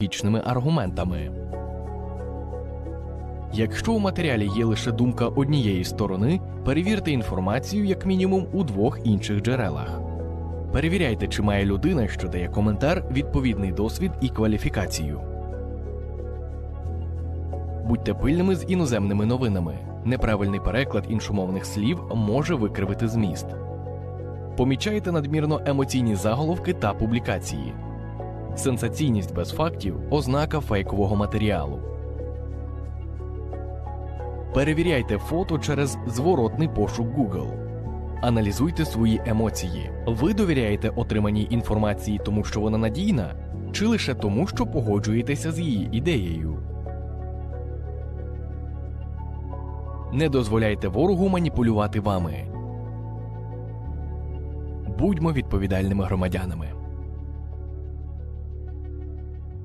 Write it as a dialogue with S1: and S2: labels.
S1: логічними аргументами. Якщо у матеріалі є лише думка однієї сторони, перевірте інформацію як мінімум у двох інших джерелах. Перевіряйте, чи має людина, що дає коментар, відповідний досвід і кваліфікацію. Будьте пильними з іноземними новинами. Неправильний переклад іншомовних слів може викривити зміст. Помічайте надмірно емоційні заголовки та публікації. Сенсаційність без фактів ознака фейкового матеріалу. Перевіряйте фото через зворотний пошук Google. Аналізуйте свої емоції. Ви довіряєте отриманій інформації тому, що вона надійна, чи лише тому, що погоджуєтеся з її ідеєю. Не дозволяйте ворогу маніпулювати вами. Будьмо відповідальними громадянами.